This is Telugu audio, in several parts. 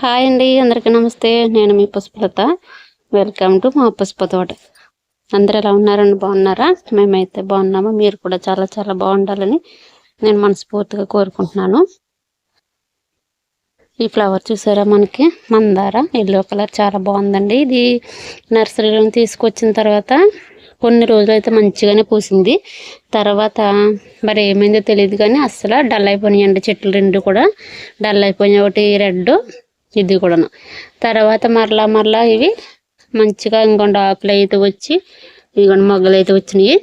హాయ్ అండి అందరికీ నమస్తే. నేను మీ పుష్పలత. వెల్కమ్ టు మా పుష్ప తోట. అందరు ఎలా ఉన్నారండి బాగున్నారా? మేమైతే బాగున్నాము. మీరు కూడా చాలా చాలా బాగుండాలని నేను మనస్ఫూర్తిగా కోరుకుంటున్నాను. ఈ ఫ్లవర్ చూసారా మనకి? మందార ఎల్లో కలర్ చాలా బాగుందండి. ఇది నర్సరీలో తీసుకొచ్చిన తర్వాత కొన్ని రోజులు అయితే మంచిగానే పూసింది. తర్వాత మరి ఏమైందో తెలియదు కానీ అస్సలు డల్ అయిపోయినాయండి. చెట్లు రెండు కూడా డల్ అయిపోయినాయి. ఒకటి రెడ్ ఇది కూడాను. తర్వాత మరలా మరలా ఇవి మంచిగా ఇంకొండ ఆకులు అయితే వచ్చి ఇదిగోండి మొగ్గలు అయితే వచ్చినాయి.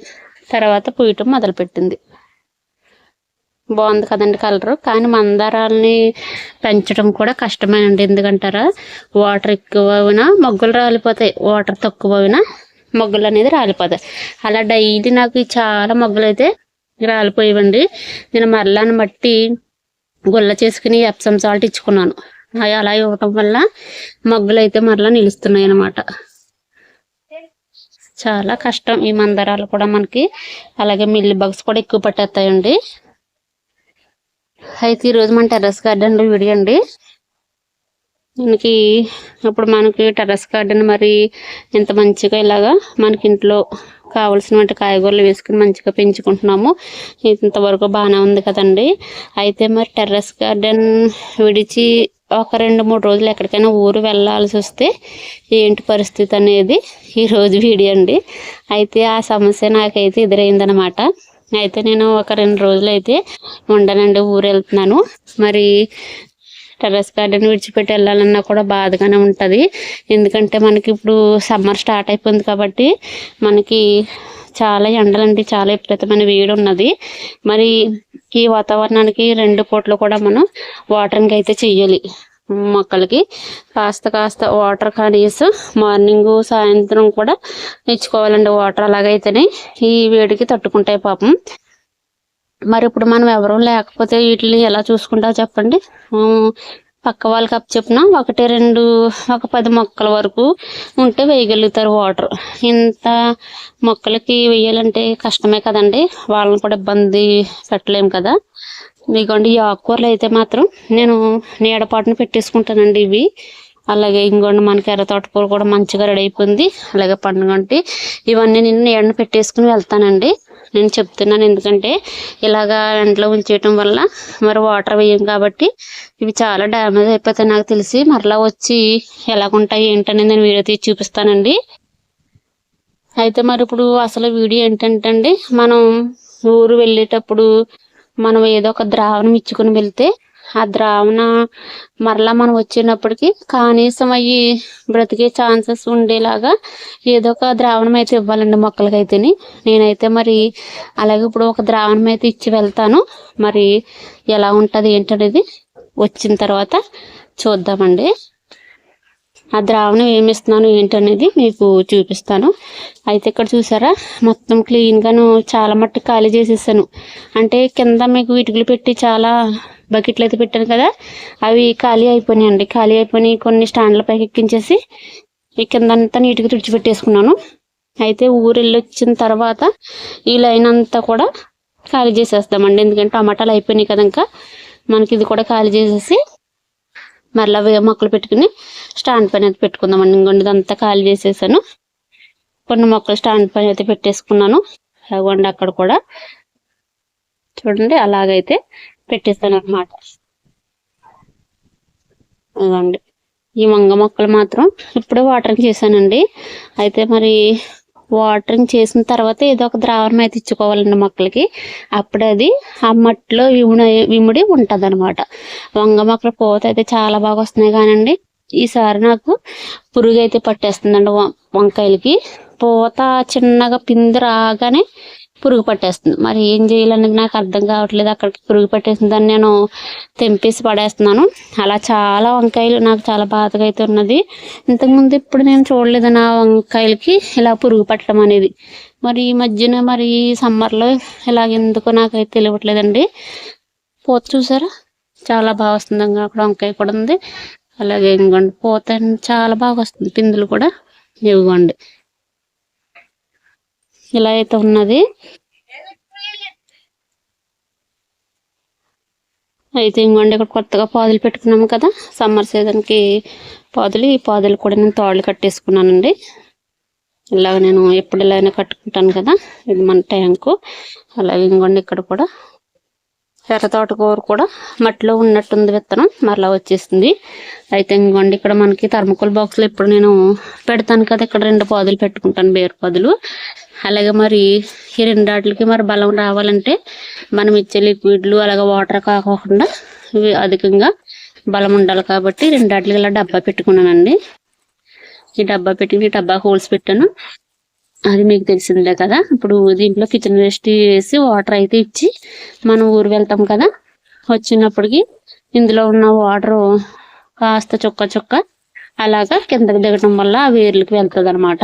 తర్వాత పూయటం మొదలుపెట్టింది. బాగుంది కదండి కలరు. కానీ మందారాలని పెంచడం కూడా కష్టమేనండి. ఎందుకంటారా? వాటర్ ఎక్కువ అయినా మొగ్గలు రాలిపోతాయి. వాటర్ తక్కువ అయినా మొగ్గలు అనేది రాలిపోతాయి. అలా డైలీ నాకు చాలా మొగ్గలు అయితే రాలిపోయేవండి. నేను మరలాని బట్టి గుల్ల చేసుకుని ఎప్సమ్ సాల్ట్ ఇచ్చుకున్నాను. అవి అలా ఇవ్వటం వల్ల మొగ్గలు అయితే మరలా నిలుస్తున్నాయి అన్నమాట. చాలా కష్టం ఈ మందారాలు కూడా మనకి. అలాగే మిల్లి బగ్స్ కూడా ఎక్కువ పట్టేస్తాయండి. అయితే ఈరోజు మన టెర్రస్ గార్డెన్లో వీడియో అండి. మనకి ఇప్పుడు మనకి టెర్రస్ గార్డెన్ మరి ఇంత మంచిగా ఇలాగా మనకి ఇంట్లో కావలసినటువంటి కాయగూరలు వేసుకుని మంచిగా పెంచుకుంటున్నాము. ఇంతవరకు బాగానే ఉంది కదండి. అయితే మరి టెర్రస్ గార్డెన్ విడిచి ఒక రెండు మూడు రోజులు ఎక్కడికైనా ఊరు వెళ్ళాల్సి వస్తే ఏంటి పరిస్థితి అనేది ఈరోజు వీడియో అండి. అయితే ఆ సమస్య నాకైతే ఎదురైందనమాట అయితే నేను ఒక రెండు రోజులు అయితే ఉండనండి ఊరు వెళ్తున్నాను. మరి టెర్రస్ గార్డెన్ విడిచిపెట్టి వెళ్ళాలన్నా కూడా బాధగానే ఉంటుంది. ఎందుకంటే మనకి ఇప్పుడు సమ్మర్ స్టార్ట్ అయిపోయింది కాబట్టి మనకి చాలా ఎండలండి చాలా విపరీతమైన వేడి ఉన్నది మరి ఈ వాతావరణానికి రెండు పూటలు కూడా మనం వాటరింగ్ అయితే చెయ్యాలి మొక్కలకి. కాస్త కాస్త వాటర్ కనీసం మార్నింగ్ సాయంత్రం కూడా ఇచ్చుకోవాలండి వాటర్ అలాగైతేనే. ఈ వేడికి తట్టుకుంటాయి పాపం. మరి ఇప్పుడు మనం ఎవరూ లేకపోతే వీటిని ఎలా చూసుకుంటా చెప్పండి. పక్క వాళ్ళకి అప్ చెప్పిన ఒకటి రెండు ఒక పది మొక్కల వరకు ఉంటే వేయగలుగుతారు వాటర్. ఇంత మొక్కలకి వేయాలంటే కష్టమే కదండి. వాళ్ళని కూడా ఇబ్బంది పెట్టలేము కదా. మీకోండి ఈ ఆకుకూరలు అయితే మాత్రం నేను నీడపాటును పెట్టేసుకుంటానండి ఇవి. అలాగే ఇంకోండి మనకి ఎర్ర తోటకూర కూడా మంచిగా రెడీ అయిపోయింది. అలాగే పండుగంటి ఇవన్నీ నేను నీడను పెట్టేసుకుని వెళ్తానండి. నేను చెప్తున్నాను. ఎందుకంటే ఇలాగా ఎండలో ఉంచేయటం వల్ల మరి వాటర్ వేయం కాబట్టి ఇవి చాలా డ్యామేజ్ అయిపోతాయి. నాకు తెలిసి మరలా వచ్చి ఎలాగుంటాయి ఏంటనేది నేను వీడియో తీసి చూపిస్తానండి. అయితే మరి ఇప్పుడు అసలు వీడియో ఏంటంటే మనం ఊరు వెళ్ళేటప్పుడు మనం ఏదో ఒక ద్రావణం ఇచ్చుకుని వెళ్తే ఆ ద్రావణ మరలా మనం వచ్చినప్పటికి కనీసం అయ్యి బ్రతికే ఛాన్సెస్ ఉండేలాగా ఏదో ఒక ద్రావణం అయితే ఇవ్వాలండి మొక్కలకైతేని. నేనైతే మరి అలాగే ఇప్పుడు ఒక ద్రావణం అయితే ఇచ్చి వెళ్తాను. మరి ఎలా ఉంటుంది ఏంటనేది వచ్చిన తర్వాత చూద్దామండి. ఆ ద్రావణం ఏమిస్తున్నాను ఏంటి ఏంటనేది మీకు చూపిస్తాను. అయితే ఇక్కడ చూసారా మొత్తం క్లీన్గాను చాలా మట్టి ఖాళీ చేసేసాను. అంటే కింద మీకు ఇటుకలు పెట్టి చాలా బకెట్లు అయితే పెట్టాను కదా అవి ఖాళీ అయిపోయినాయండి. ఖాళీ అయిపోయి కొన్ని స్టాండ్ల పైకి ఎక్కించేసి ఈ కిందంతా నీట్గా తుడిచిపెట్టేసుకున్నాను. అయితే ఊరు వచ్చిన తర్వాత ఈ లైన్ అంతా కూడా ఖాళీ చేసేస్తామండి. ఎందుకంటే టమాటాలు అయిపోయినాయి కదా ఇంకా మనకి ఇది కూడా ఖాళీ చేసేసి మరలా మొక్కలు పెట్టుకుని స్టాండ్ పైన అయితే పెట్టుకుందామండి. ఇంకొండి అంతా ఖాళీ చేసేసాను. కొన్ని మొక్కలు స్టాండ్ పైన అయితే పెట్టేసుకున్నాను. అవ్వండి అక్కడ కూడా. చూడండి అలాగైతే పెట్టేస్తాను అనమాట అదండి ఈ వంగ మొక్కలు మాత్రం ఇప్పుడే వాటరింగ్ చేశానండి. అయితే మరి వాటరింగ్ చేసిన తర్వాత ఏదో ఒక ద్రావణం అయితే ఇచ్చుకోవాలండి మొక్కలకి. అప్పుడు అది ఆ మట్టిలో విముడి విముడి ఉంటుంది అనమాట వంగ మొక్కల పూత అయితే చాలా బాగా వస్తున్నాయి కానండి. ఈసారి నాకు పురుగు అయితే పట్టేస్తుందండి వంకాయలకి. పూత చిన్నగా పిందు రాగానే పురుగు పట్టేస్తుంది. మరి ఏం చేయాలని నాకు అర్థం కావట్లేదు. అక్కడికి పురుగు పట్టేసిందని నేను తెంపేసి పడేస్తున్నాను. అలా చాలా వంకాయలు నాకు చాలా బాధగా అయితే ఉన్నది. ఇంతకుముందు ఇప్పుడు నేను చూడలేదు నా వంకాయలకి ఇలా పురుగు పట్టడం అనేది. మరి ఈ మధ్యన మరి సమ్మర్లో ఇలాగ ఎందుకో నాకైతే తెలియట్లేదండి. పూత చూసారా? చాలా బాగా వస్తుంది అక్కడ వంకాయ కూడా ఉంది. అలాగే ఇంకోండి పూత చాలా బాగా వస్తుంది. పిందులు కూడా ఇవ్వండి. ఇలా అయితే ఉన్నది. అయితే ఇంకోండి ఇక్కడ కొత్తగా పాదులు పెట్టుకున్నాము కదా సమ్మర్ సీజన్కి పాదులు. ఈ పాదులు కూడా నేను తాళ్ళు కట్టేసుకున్నానండి. ఇలాగ నేను ఎప్పుడు ఇలా అయినా కట్టుకుంటాను కదా ఇది మన ట్యాంకు. అలాగే ఇంకోండి ఇక్కడ కూడా ఎర్ర తోటకూర కూడా మట్టిలో ఉన్నట్టుంది విత్తనం. మరలా వచ్చేసింది అయితే ఇంకోండి ఇక్కడ మనకి థర్మకోల్ బాక్స్లో ఇప్పుడు నేను పెడతాను కదా ఇక్కడ రెండు పాదులు పెట్టుకుంటాను బేరు పాదులు. అలాగే మరి ఈ రెండాటికి మరి బలం రావాలంటే మనం ఇచ్చే లిక్విడ్లు అలాగే వాటర్ కాకుండా ఇవి అధికంగా బలం ఉండాలి కాబట్టి రెండాటికి ఇలా డబ్బా పెట్టుకున్నానండి. ఈ డబ్బా పెట్టి ఈ డబ్బా హోల్స్ పెట్టాను. అది మీకు తెలిసిందే కదా. ఇప్పుడు దీంట్లో కిచెన్ వేస్ట్ వేసి వాటర్ అయితే ఇచ్చి మనం ఊరు వెళ్తాం కదా. వచ్చినప్పటికి ఇందులో ఉన్న వాటర్ కాస్త చుక్క చుక్క అలాగా కిందకి దిగటం వల్ల ఆ వేర్లకి వెళ్తుంది అనమాట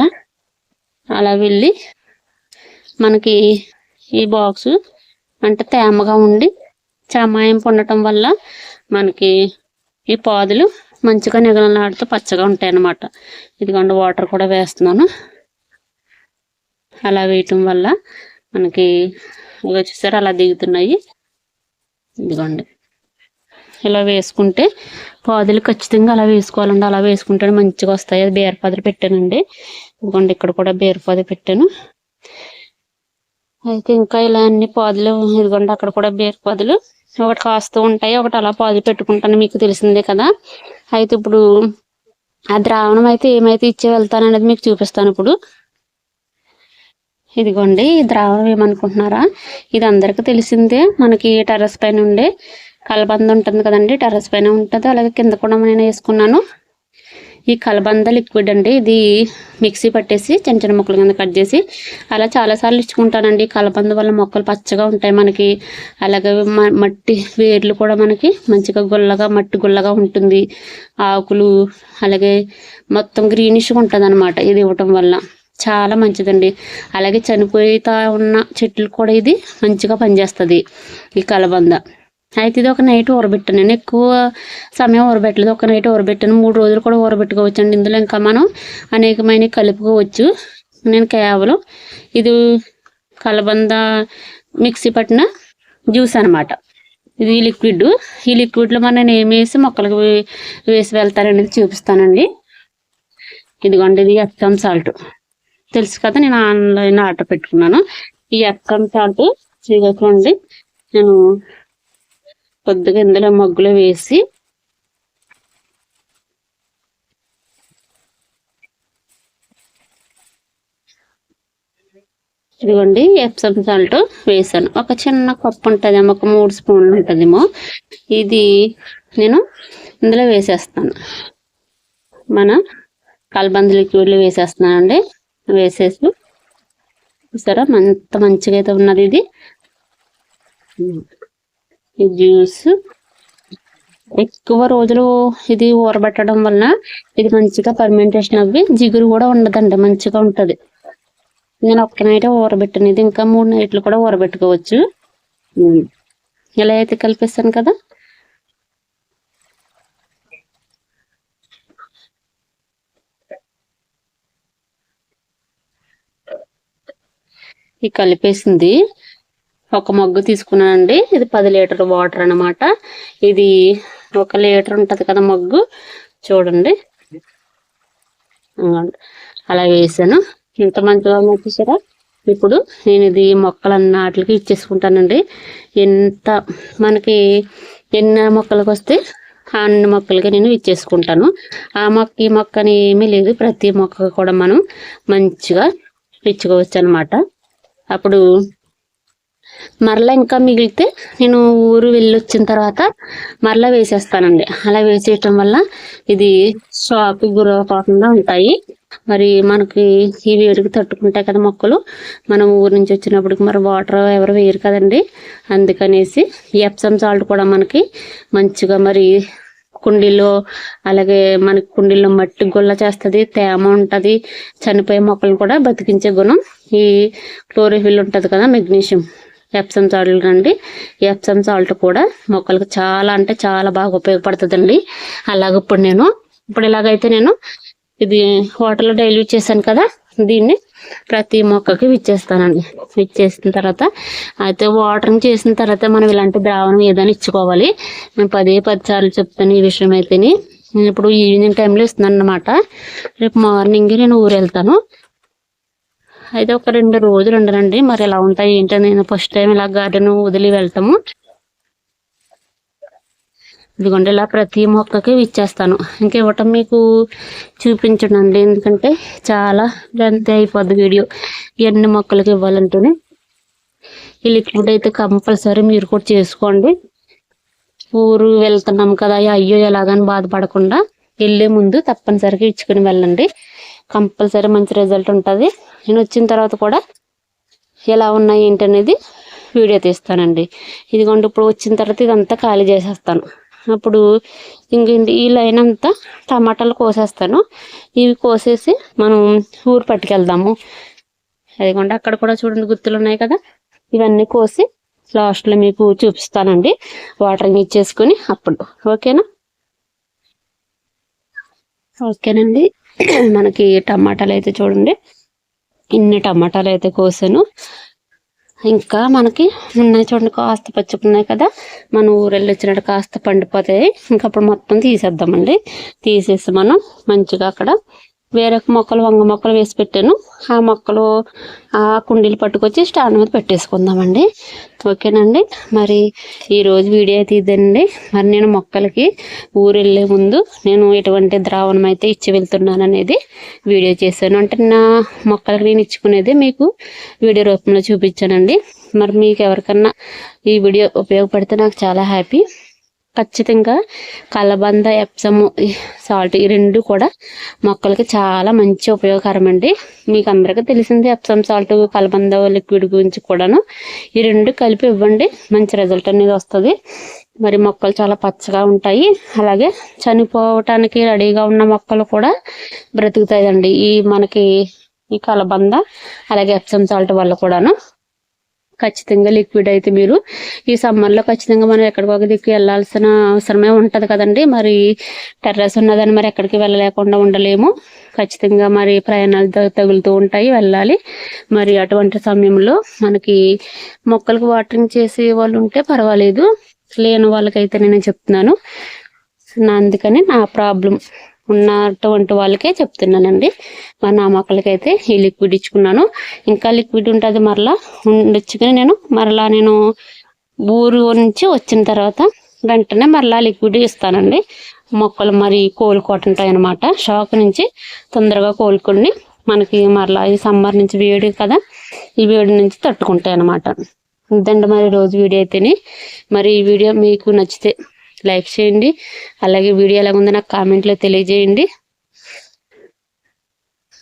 అలా వెళ్ళి మనకి ఈ బాక్స్ అంటే తేమగా ఉండి చమాయింపు ఉండటం వల్ల మనకి ఈ పాదులు మంచిగా నిగలనాడుతూ పచ్చగా ఉంటాయి అన్నమాట ఇదిగోండి వాటర్ కూడా వేస్తున్నాను. అలా వేయటం వల్ల మనకి వచ్చేసారి అలా దిగుతున్నాయి. ఇదిగోండి. ఇలా వేసుకుంటే పాదులు ఖచ్చితంగా అలా వేసుకోవాలండి. అలా వేసుకుంటే మంచిగా వస్తాయి. అది బీరపాదులు పెట్టానండి. ఇదిగోండి ఇక్కడ కూడా బీరపాదు పెట్టాను. అయితే ఇంకా ఇలా అన్ని పాదులు ఇదిగోండి అక్కడ కూడా బీరపాదులు ఒకటి కాస్తూ ఉంటాయి. ఒకటి అలా పాదులు పెట్టుకుంటాను. మీకు తెలిసిందే కదా. అయితే ఇప్పుడు ఆ ద్రావణం అయితే ఏమైతే ఇచ్చే వెళ్తాననేది మీకు చూపిస్తాను ఇప్పుడు. ఇదిగోండి ద్రావం ద్రావణం ఏమనుకుంటున్నారా? ఇది అందరికీ తెలిసిందే. మనకి టెర్రస్ పైన ఉండే కలబంద ఉంటుంది కదండి టెర్రస్ పైన ఉంటుంది. అలాగే కింద కూడా నేను వేసుకున్నాను. ఈ కలబంద లిక్విడ్ అండి ఇది మిక్సీ పట్టేసి చిన్న చిన్న ముక్కల కింద కట్ చేసి అలా చాలాసార్లు ఇచ్చుకుంటానండి. కలబంద వల్ల మొక్కలు పచ్చగా ఉంటాయి మనకి. అలాగే మ- మట్టి వేర్లు కూడా మనకి మంచిగా గుల్లగా మట్టి గుల్లగా ఉంటుంది. ఆకులు అలాగే మొత్తం గ్రీనిష్గా ఉంటుంది ఇది ఇవ్వటం వల్ల. చాలా మంచిదండి. అలాగే చనిపోతా ఉన్న చెట్లు కూడా ఇది మంచిగా పనిచేస్తుంది ఈ కలబంద. అయితే ఇది ఒక నైట్ ఊరబెట్టాను. నేను ఎక్కువ సమయం ఊరబెట్టలేదు. ఒక నైట్ ఊరబెట్టాను. మూడు రోజులు కూడా ఊరబెట్టుకోవచ్చు అండి ఇందులో ఇంకా మనం అనేకమైన కలుపుకోవచ్చు. నేను కేవలం ఇది కలబంద మిక్సీ పట్టిన జ్యూస్ అన్నమాట. ఇది లిక్విడ్. ఈ లిక్విడ్లో మనం నేను ఏమి వేసి మొక్కలకు వేసి వెళ్తాననేది చూపిస్తానండి. ఇదిగోండి ఇది ఎప్సమ్ సాల్ట్. తెలుసు కదా నేను ఆన్లైన్ ఆర్డర్ పెట్టుకున్నాను. ఈ అక్కం సాల్ట్ చూడండి. నేను కొద్దిగా ఇందులో మగ్గులో వేసి ఇదిగోండి ఎప్సమ్ సాల్ట్ వేసాను ఒక చిన్న కప్పు ఉంటుందేమో ఒక మూడు స్పూన్లు ఉంటుందేమో. ఇది నేను ఇందులో వేసేస్తాను. మన కలబంద లిక్విడ్లో వేసేస్తున్నానండి. వేసేసి చూసారా? అంత మంచిగా అయితే ఉన్నది ఇది. ఈ జ్యూస్. ఎక్కువ రోజులు ఇది ఊరబెట్టడం వలన ఇది మంచిగా పర్మెంటేషన్ అవ్వి జిగురు కూడా ఉండదండి మంచిగా ఉంటుంది. నేను ఒక్క నైట్ ఊరబెట్టాను. ఇది ఇంకా మూడు నైట్లు కూడా ఊరబెట్టుకోవచ్చు. ఇలా అయితే కలిపేస్తాను కదా? ఈ కలిపేసింది. ఒక మగ్గు తీసుకున్నానండి. ఇది పది లీటర్ వాటర్ అన్నమాట. ఇది ఒక లీటర్ ఉంటుంది కదా మగ్గు. చూడండి. అలా వేసాను. ఇంత మంచిగా చూసారా? ఇప్పుడు నేను ఇది మొక్కలన్నాటికి ఇచ్చేసుకుంటానండి. ఎంత మనకి ఎన్ని మొక్కలకు వస్తే అన్ని మొక్కలకి నేను ఇచ్చేసుకుంటాను. ఆ మొక్క ఈ మొక్క అని ఏమీ లేదు. ప్రతి మొక్క కూడా మనం మంచిగా ఇచ్చుకోవచ్చు అనమాట అప్పుడు మరలా ఇంకా మిగిలితే నేను ఊరు వెళ్ళి వచ్చిన తర్వాత మరలా వేసేస్తానండి. అలా వేసేయటం వల్ల ఇది షాప్ గురవకుండా ఉంటాయి. మరి మనకి ఈ వేడికి తట్టుకుంటాయి కదా మొక్కలు. మనం ఊరు నుంచి వచ్చినప్పటికి మరి వాటర్ ఎవరు వేయరు కదండి. అందుకనేసి ఎప్సమ్ సాల్ట్ కూడా మనకి మంచిగా మరి కుండీలో అలాగే మనకి కుండీలో మట్టి గుల్ల చేస్తుంది తేమ ఉంటుంది చనిపోయే మొక్కలు కూడా బతికించే గుణం. ఈ క్లోరోఫిల్ ఉంటుంది కదా మెగ్నీషియం. ఎప్సమ్ సాల్ట్ అండి ఎప్సమ్ సాల్ట్ కూడా మొక్కలకు చాలా అంటే చాలా బాగా ఉపయోగపడుతుందండి. అలాగే ఇప్పుడు నేను ఇప్పుడు ఇలాగైతే నేను ఇది వాటర్లో డైల్యూట్ చేశాను కదా దీన్ని ప్రతి మొక్కకి విచ్చేస్తానండి. విచ్చేసిన తర్వాత అయితే వాటరింగ్ చేసిన తర్వాత మనం ఇలాంటి ద్రావణం ఏదైనా ఇచ్చుకోవాలి. నేను పదే పది సార్లు చెప్తాను ఈ విషయం అయితేని. నేను ఇప్పుడు ఈవినింగ్ టైంలో ఇస్తున్నాను అనమాట రేపు మార్నింగ్ నేను ఊరు వెళ్తాను అయితే ఒక రెండు రోజులు ఉండనండి. మరి ఎలా ఉంటాయి ఏంటో నేను ఫస్ట్ టైం ఇలా గార్డెన్ వదిలి వెళ్తాము. ఇదిగోండి ఇలా ప్రతి మొక్కకి ఇచ్చేస్తాను ఇంకా ఇవ్వటం మీకు చూపించడండి ఎందుకంటే చాలా లెంత్ అయిపోద్ది వీడియో. ఎన్ని మొక్కలకి ఇవ్వాలంటేనే. ఈ లిక్విడ్ అయితే కంపల్సరీ మీరు కూడా చేసుకోండి. ఊరు వెళ్తున్నాం కదా అయ్యో ఎలాగని బాధపడకుండా వెళ్ళే ముందు తప్పనిసరిగా ఇచ్చుకుని వెళ్ళండి. కంపల్సరీ మంచి రిజల్ట్ ఉంటుంది. నేను వచ్చిన తర్వాత కూడా ఎలా ఉన్నాయి ఏంటనేది వీడియో తీస్తానండి. ఇదిగోండి ఇప్పుడు వచ్చిన తర్వాత ఇదంతా ఖాళీ చేసేస్తాను. అప్పుడు ఇంకేంటి ఈ లైన్ అంతా టమాటాలు కోసేస్తాను. ఇవి కోసేసి మనం ఊరు పట్టుకెళ్దాము. అదిగోండి అక్కడ కూడా చూడండి గుర్తులు ఉన్నాయి కదా. ఇవన్నీ కోసి లాస్ట్లో మీకు చూపిస్తానండి. వాటరింగ్ ఇచ్చేసుకుని అప్పుడు. ఓకేనా? ఓకేనండి. మనకి టమాటాలు అయితే చూడండి. ఇన్ని టమాటాలు అయితే కోసాను. ఇంకా మనకి ఉన్నాయి చూడండి కాస్త పచ్చుకున్నాయి కదా. మన ఊరెళ్ళి వచ్చినట్టు కాస్త పండిపోతాయి. ఇంకా అప్పుడు మొత్తం తీసేద్దామండి. తీసేసి మనం మంచిగా అక్కడ వేరొక మొక్కలు వంగ మొక్కలు వేసి పెట్టాను. ఆ మొక్కలు ఆ కుండీలు పట్టుకొచ్చి స్టాండ్ మీద పెట్టేసుకుందామండి. ఓకేనండి? మరి ఈరోజు వీడియో అయితే ఇదండి మరి నేను మొక్కలకి ఊరు వెళ్ళే ముందు నేను ఎటువంటి ద్రావణం అయితే ఇచ్చి వెళ్తున్నాను అనేది వీడియో చేశాను. అంటే నా మొక్కలకి నేను ఇచ్చుకునేది మీకు వీడియో రూపంలో చూపించానండి. మరి మీకు ఎవరికన్నా ఈ వీడియో ఉపయోగపడితే నాకు చాలా హ్యాపీ. ఖచ్చితంగా కలబంద ఎప్సము సాల్ట్ ఈ రెండు కూడా మొక్కలకి చాలా మంచి ఉపయోగకరం అండి మీకు అందరికీ తెలిసింది ఎప్సమ్ సాల్ట్ కలబంద లిక్విడ్ గురించి కూడాను. ఈ రెండు కలిపి ఇవ్వండి మంచి రిజల్ట్ అనేది వస్తుంది. మరి మొక్కలు చాలా పచ్చగా ఉంటాయి. అలాగే చనిపోవటానికి రెడీగా ఉన్న మొక్కలు కూడా బ్రతుకుతాయండి. ఈ మనకి ఈ కలబంద అలాగే ఎప్సమ్ సాల్ట్ వల్ల కూడాను. ఖచ్చితంగా లిక్విడ్ అయితే మీరు ఈ సమ్మర్లో ఖచ్చితంగా మనం ఎక్కడికొక దిక్కు వెళ్ళాల్సిన అవసరమే ఉంటుంది కదండి. మరి టెర్రస్ ఉన్నదని మరి ఎక్కడికి వెళ్ళలేకుండా ఉండలేము. ఖచ్చితంగా మరి ప్రయాణాలు తగులుతూ ఉంటాయి వెళ్ళాలి. మరి అటువంటి సమయంలో మనకి మొక్కలకు వాటరింగ్ చేసే వాళ్ళు ఉంటే పర్వాలేదు. లేని వాళ్ళకైతే నేను చెప్తున్నాను. అందుకని నా ప్రాబ్లం ఉన్నటువంటి వాళ్ళకే చెప్తున్నానండి. మా నా అయితే ఈ లిక్విడ్ ఇచ్చుకున్నాను. ఇంకా లిక్విడ్ ఉంటుంది మరలా ఉండొచ్చు కానీ నేను మరలా నేను ఊరు నుంచి వచ్చిన తర్వాత వెంటనే మరలా లిక్విడ్ ఇస్తానండి. మొక్కలు మరి కోలుకుంటుంటాయి అనమాట షాక్ నుంచి తొందరగా కోలుకొని మనకి మరలా ఈ సమ్మర్ నుంచి వేడి కదా ఈ వేడి నుంచి తట్టుకుంటాయి అనమాట ఇదండి మరి రోజు వీడియో అయితేనే. మరి ఈ వీడియో మీకు నచ్చితే లైక్ చేయండి. అలాగే వీడియో ఎలా ఉందో నాకు కామెంట్లో తెలియజేయండి.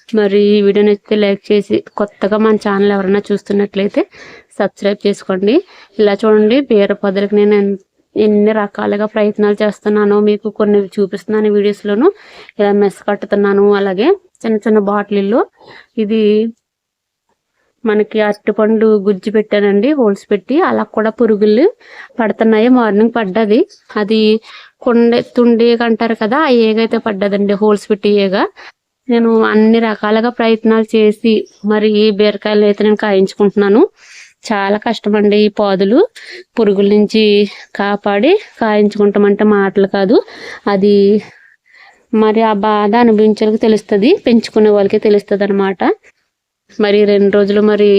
మరి ఈ వీడియో నచ్చితే లైక్ చేసి కొత్తగా మన ఛానల్ ఎవరైనా చూస్తున్నట్లయితే సబ్స్క్రైబ్ చేసుకోండి. ఇలా చూడండి బీర పొదలకు నేను ఎన్ని రకాలుగా ప్రయత్నాలు చేస్తున్నానో మీకు కొన్ని చూపిస్తున్నాను వీడియోస్లోను. ఇలా మెస్ కట్టుతున్నాను అలాగే చిన్న చిన్న బాటిల్లో ఇది మనకి అరటిపండు గుజ్జు పెట్టానండి హోల్స్ పెట్టి. అలా కూడా పురుగులు పడుతున్నాయి. మార్నింగ్ పడ్డది. అది కొండ తుండేగ అంటారు కదా ఆ ఏగైతే పడ్డదండి హోల్స్ పెట్టి ఏగ. నేను అన్ని రకాలుగా ప్రయత్నాలు చేసి మరి ఈ బీరకాయలు అయితే నేను కాయించుకుంటున్నాను. చాలా కష్టం అండి ఈ పాదులు. పురుగుల నుంచి కాపాడి కాయించుకుంటామంటే మాటలు కాదు. అది మరి ఆ బాధ అనుభవించడానికి తెలుస్తుంది పెంచుకునే వాళ్ళకి తెలుస్తుంది అనమాట మరి రెండు రోజులు మరి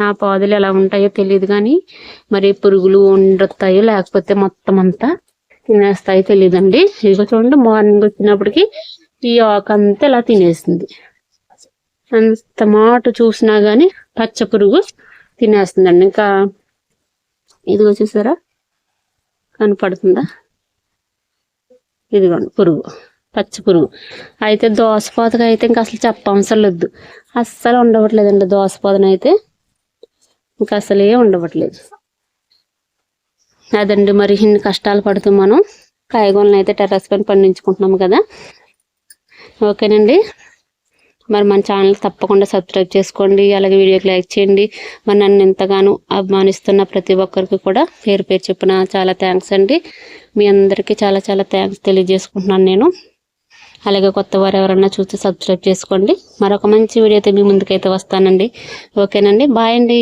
నా పాదులు ఎలా ఉంటాయో తెలియదు కానీ మరి పురుగులు ఉండొస్తాయో లేకపోతే మొత్తం అంతా తినేస్తాయో తెలియదండి ఇదిగో చూడండి మార్నింగ్ వచ్చినప్పటికి ఈ ఆకు అంతా ఇలా తినేసింది. అంత మాట చూసినా కానీ పచ్చ పురుగు తినేస్తుందండి. ఇంకా ఇదిగో చూసారా? కనపడుతుందా? ఇదిగోండి పురుగు. పచ్చి పురుగు. అయితే దోసపోతగా అయితే ఇంకా అసలు చెప్పవసరం లేదు అస్సలు ఉండవట్లేదండి దోసపోతన అయితే ఇంకా అసలే ఉండవట్లేదు అదండి మరి ఇన్ని కష్టాలు పడుతూ మనం కాయగూరలను అయితే టెర్రస్ పైన పండించుకుంటున్నాము కదా. ఓకేనండి. మరి మన ఛానల్ తప్పకుండా సబ్స్క్రైబ్ చేసుకోండి. అలాగే వీడియోకి లైక్ చేయండి. మరి నన్ను ఎంతగానో అభిమానిస్తున్న ప్రతి ఒక్కరికి కూడా పేరు పేరు చెప్పిన చాలా థ్యాంక్స్ అండి. మీ అందరికీ చాలా చాలా థ్యాంక్స్ తెలియజేసుకుంటున్నాను నేను. అలాగే కొత్త వారు ఎవరన్నా చూసి సబ్స్క్రైబ్ చేసుకోండి. మరొక మంచి వీడియో అయితే మీ ముందుకైతే వస్తానండి. ఓకేనండి. బాయ్ అండి.